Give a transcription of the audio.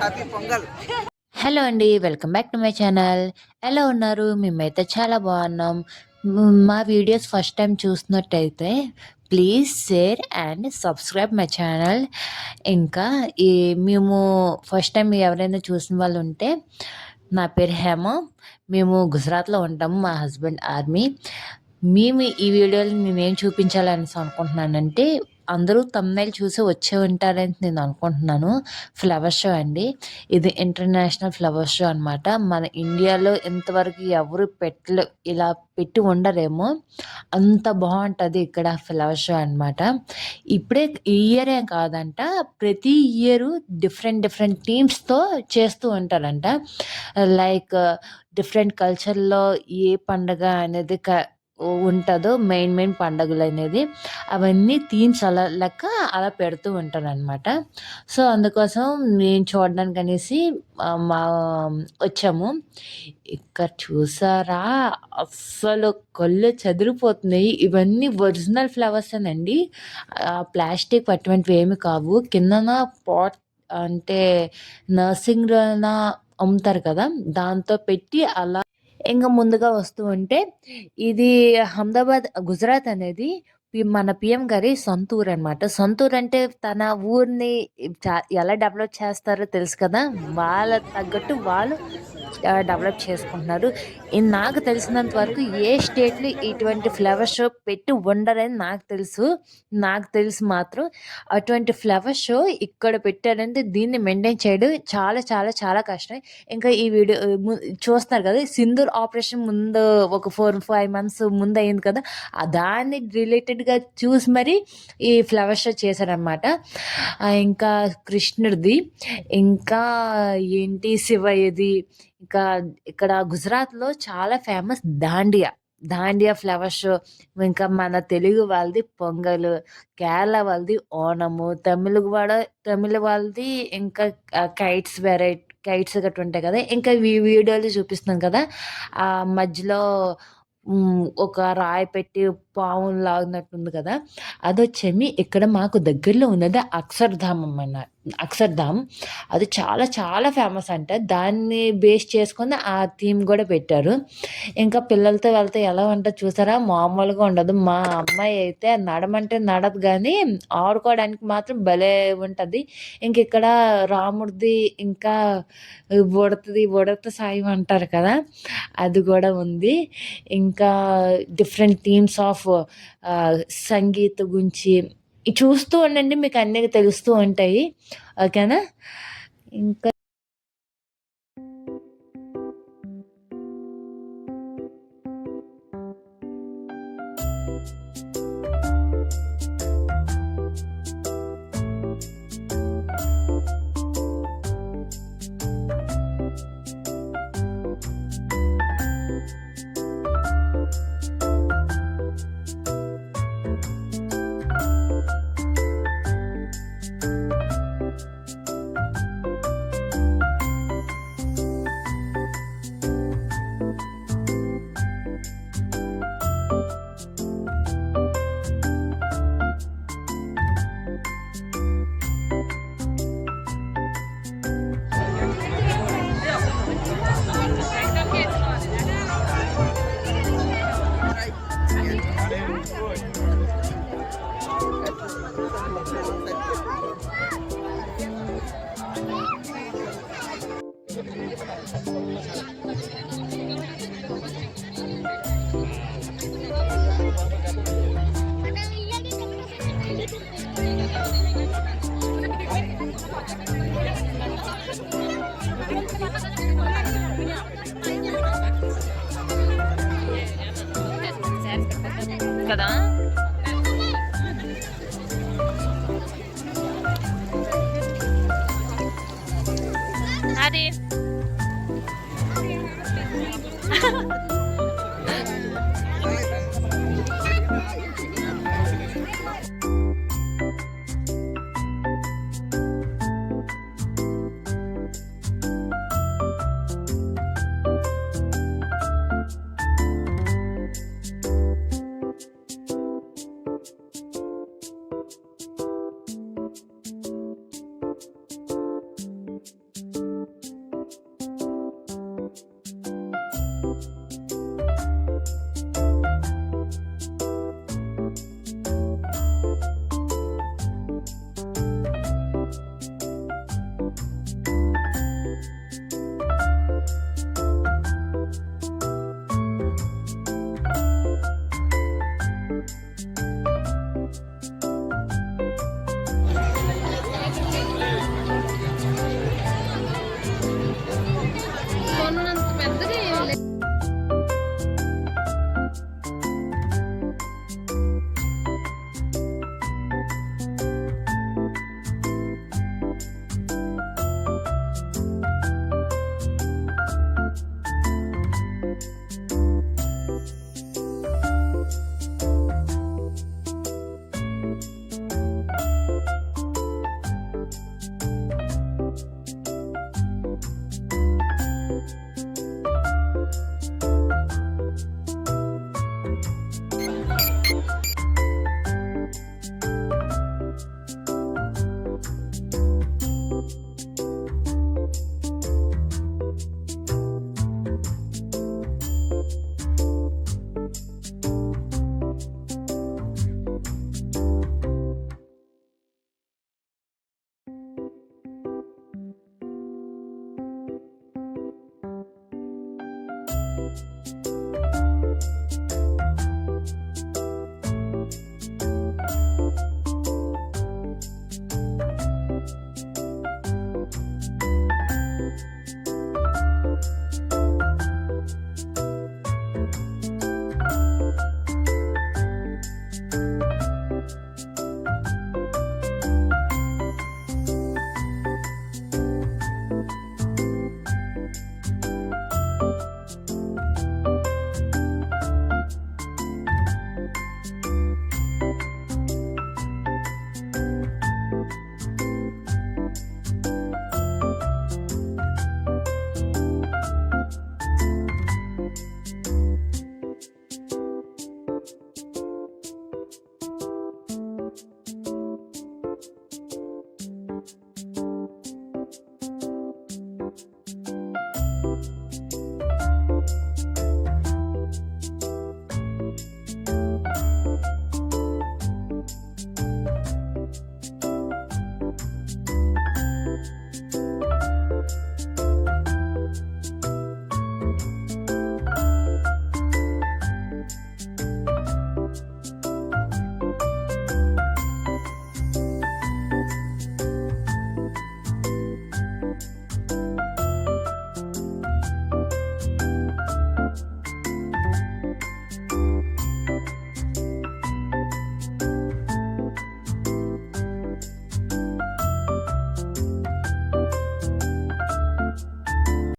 Happy Pongal hello అండి welcome back to my channel. ఎలా ఉన్నారు? మేమైతే చాలా బాగున్నాం. మా వీడియోస్ ఫస్ట్ టైం చూసినట్టయితే please share and subscribe my channel. ఇంకా ఈ మేము ఫస్ట్ టైం ఎవరైనా చూసిన వాళ్ళు ఉంటే నా పేరు హేమ. మేము గుజరాత్లో ఉంటాము మా హస్బెండ్ ఆర్మీ. మేము ఈ వీడియోలు నేనేం చూపించాలని అనుకుంటున్నానంటే అందరూ తమ్నైల్ చూసి వచ్చే ఉంటారని నేను అనుకుంటున్నాను. ఫ్లవర్ షో అండి. ఇది ఇంటర్నేషనల్ ఫ్లవర్ షో అనమాట మన ఇండియాలో ఇంతవరకు ఎవరు పెట్టలే ఇలా పెట్టి ఉండరేమో అంత బాగుంటుంది ఇక్కడ ఫ్లవర్ షో అన్నమాట. ఇప్పుడే ఈ ఇయరే కాదంట ప్రతి ఇయరు డిఫరెంట్ డిఫరెంట్ టీమ్స్తో చేస్తూ ఉంటారంట. లైక్ డిఫరెంట్ కల్చర్లో ఏ పండగ అనేది క ఉంటుందో మెయిన్ మెయిన్ పండుగలు అనేది అవన్నీ థీమ్స్ అలా లెక్క అలా పెడుతూ ఉంటారనమాట సో అందుకోసం నేను చూడడానికి అనేసి మా వచ్చాము. ఇక్కడ చూసారా? అస్సలు కళ్ళు చెదిరిపోతున్నాయి. ఇవన్నీ ఒరిజినల్ ఫ్లవర్స్ అండి ప్లాస్టిక్ అటువంటివి ఏమి కావు. కిందన పాట్ అంటే నర్సింగ్ అమ్ముతారు కదా? దాంతో పెట్టి అలా ఇంకా ముందుగా వస్తూ ఉంటే ఇది అహ్మదాబాద్ గుజరాత్ అనేది మన పిఎం గారి సొంత ఊరు అనమాట సొంత ఊరు అంటే తన ఊరిని ఎలా డెవలప్ చేస్తారో తెలుసు కదా? వాళ్ళ తగ్గట్టు వాళ్ళు డెవలప్ చేసుకుంటున్నారు. నాకు తెలిసినంత వరకు ఏ స్టేట్లో ఇటువంటి ఫ్లవర్ షో పెట్టి ఉండరని నాకు తెలుసు. నాకు తెలుసు మాత్రం అటువంటి ఫ్లవర్ షో ఇక్కడ పెట్టారంటే దీన్ని మెయింటైన్ చేయడం చాలా చాలా చాలా కష్టం. ఇంకా ఈ వీడియో చూస్తారు చూస్తున్నారు కదా సింధూర్ ఆపరేషన్ ముందు ఒక ఫోర్ ఫైవ్ మంత్స్ ముందు అయింది కదా దాన్ని రిలేటెడ్ రిలేటెడ్గా చూసి మరి ఈ ఫ్లవర్ షో చేశారనమాట ఇంకా కృష్ణుడిది. ఇంకా ఏంటి శివయ్యది ఇంకా ఇక్కడ గుజరాత్లో చాలా famous Dandiya. Dandiya flower show. ఇంకా మన తెలుగు వాళ్ళది పొంగల్ కేరళ వాళ్ళది ఓణము తమిళ కూడా తమిళ వాళ్ళది ఇంకా కైట్స్ వెరైటీ కైట్స్ గట్రా ఉంటాయి కదా. ఇంకా ఈ వీడియోలు చూపిస్తున్నాం కదా. ఆ మధ్యలో ఒక రాయి పెట్టి పాము లాగినట్టుంది కదా. అది వచ్చేమి ఇక్కడ మాకు దగ్గరలో ఉన్నది అక్షర్ధామం అన్న అక్షర్ధామ్. అది చాలా చాలా ఫేమస్ అంట. దాన్ని బేస్ చేసుకొని ఆ థీమ్ కూడా పెట్టారు. ఇంకా పిల్లలతో వెళ్తే ఎలా ఉంటుందో చూసారా? మామూలుగా ఉండదు. మా అమ్మాయి అయితే నడమంటే నడదు కానీ ఆడుకోవడానికి మాత్రం భలే ఉంటుంది. ఇంక ఇక్కడ రాముడిది ఇంకా ఉడతది ఉడత సాయం అంటారు కదా. అది కూడా ఉంది. ఇంకా డిఫరెంట్ థీమ్స్ ఆఫ్ Uh, సంగీత గురించి చూస్తూ ఉండండి మీకు అన్నీ తెలుస్తూ ఉంటాయి. ఓకేనా? ఇంకా